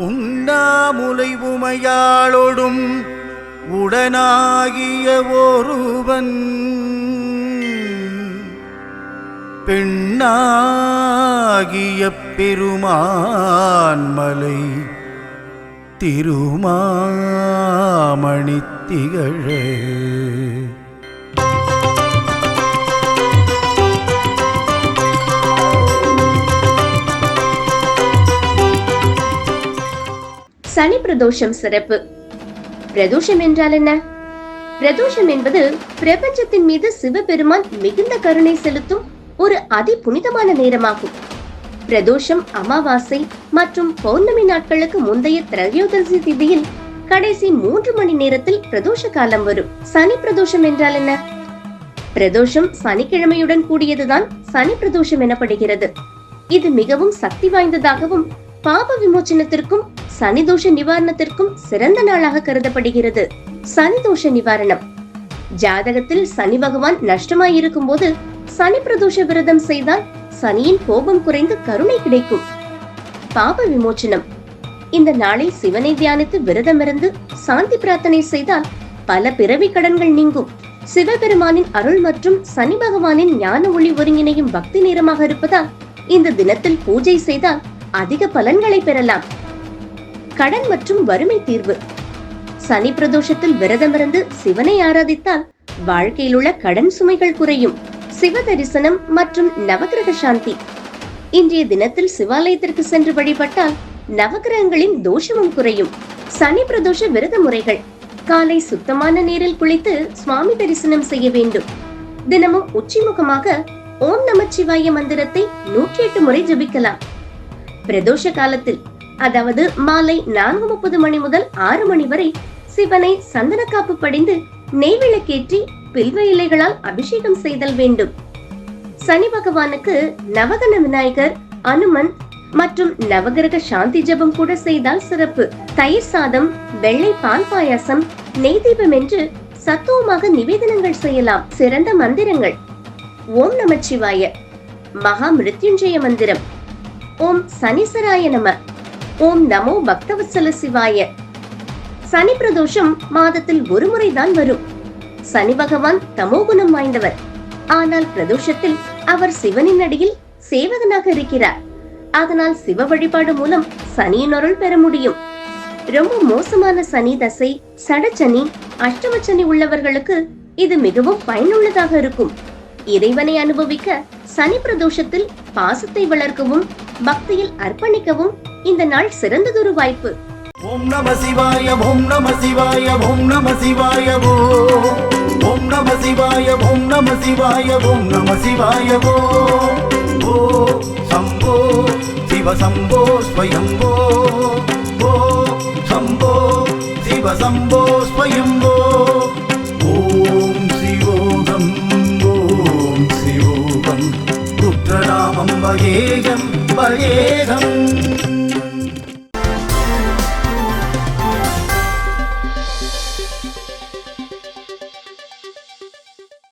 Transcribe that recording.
உண்ணாமுலை உமையாளொடும் உடனாகிய ஒருவன். பெண்ணாகிய பெருமான்மலை திருமாமணி சனி பிரதோஷம் சிறப்பு. பிரதோஷம் என்றால் என்ன? பிரதோஷம் என்பது பிரபஞ்சத்தின் மீது சிவபெருமான் மிகுந்த கருணை செலுத்தும் ஒரு அதி புனிதமான நேரமாகும். பிரதோஷம் அமாவாசை மற்றும் பௌர்ணமி நாட்களுக்கு முந்தைய திரையோதசி திதியில் கடைசி மூன்று மணி நேரத்தில் பிரதோஷ காலம் வரும். சனி பிரதோஷம் என்றால் என்ன? பிரதோஷம் சனிக்கிழமையுடன் கூடியதுதான் சனி பிரதோஷம் எனப்படுகிறது. இது மிகவும் சக்தி வாய்ந்ததாகவும் பாப விமோச்சனத்திற்கும் சனி தோஷ நிவாரணத்திற்கும் சிறந்த நாளாக கருதப்படுகிறது. சனி தோஷ நிவாரணம். ஜாதகத்தில் சனி பகவான் நஷ்டமாயிருக்கும் போது சனி பிரதோஷ விரதம் செய்தால் சனியின் கோபம் குறைந்து கருணை கிடைக்கும். பாப விமோச்சனம். இந்த நாளில் சிவனை தியானித்து விரதமிருந்து சாந்தி பிரார்த்தனை செய்தால் பல பிறவி கடன்கள் நீங்கும். சிவபெருமானின் அருள் மற்றும் சனி பகவானின் ஞான ஒளி ஒருங்கிணையும் பக்தி நேரமாக இருப்பதால் இந்த தினத்தில் பூஜை செய்தால் அதிக பலன்களை பெறலாம். கடன் மற்றும் வறுமை தீர்வு. சனி பிரதோஷத்தில் விரதமிருந்து சிவனை ஆராதித்தால் வாழ்க்கையில் உள்ள கடன் சுமைகள் குறையும். சிவ தரிசனம் மற்றும் நவகிரக சாந்தி. இன்றைய தினத்தில் சிவாலயத்திற்கு சென்று வழிபட்டால் நவகிரகங்களின் தோஷமும் குறையும். சனி பிரதோஷ விரத முறைகள். காலை சுத்தமான நீரில் குளித்து சுவாமி தரிசனம் செய்ய வேண்டும். தினமும் உச்சிமுகமாக ஓம் நமச்சிவாய மந்திரத்தை நூற்றி எட்டு முறை ஜபிக்கலாம். பிரதோஷ காலத்தில் அதாவது மாலை நான்கு முப்பது மணி முதல் ஆறு மணி வரை சிவனை சந்தனக்காப்பு படிந்து நெய்விளக்கேற்றி பில்வ இலைகளால் அபிஷேகம் செய்தல் வேண்டும். சனி பகவானுக்கு நவகன விநாயகர் அனுமன் மற்றும் நவகிரக சாந்தி ஜபம் கூட செய்தால் சிறப்பு. தயிர் சாதம் வெள்ளை பால் பாயாசம் நெய்தீபம் என்று சத்துவமாக நிவேதனங்கள் செய்யலாம். சிறந்த மந்திரங்கள். ஓம் நமச்சிவாய. மகா மிருத்யுஞ்சய மந்திரம். ஓம் சனீசராய நம. ஓம் நமோ பக்தவத்சல சிவாய சனி பிரதோஷம் மாதத்தில் ஒரு முறைதான் வரும். சனி பகவான் தமோகுணம் வாய்ந்தவர். ஆனால் பிரதோஷத்தில் அவர் சிவனின் அடியில் சேவகனாக இருக்கிறார். அதனால் சிவ வழிபாடு மூலம் சனியின் அருள் பெற முடியும். ரொம்ப மோசமான சனி தசை சடச்சனி அஷ்டமச்சனி உள்ளவர்களுக்கு இது மிகவும் பயனுள்ளதாக இருக்கும். இறைவனை அனுபவிக்க சனி பிரதோஷத்தில் பாசத்தை வளர்க்கவும் பக்தியில் அர்ப்பணிக்கவும் இந்த நாள் சிறந்ததொரு வாய்ப்பு. ஓம் நம சிவாய ஓம் நம சிவாய ஓம் நம சிவாய ஓம் நம சிவாய ஓம் நம சிவாய ஓம் நம சிவாய ஓ சம்போ சிவ சம்போ ஸ்வயம்போ. ஓ சம்போ சிவ சம்போ ஸ்வயம்போ. ஓம் சிவோகம் ஓம் சிவோகம். ருத்ரநாமம் வகேகம் வகேகம்.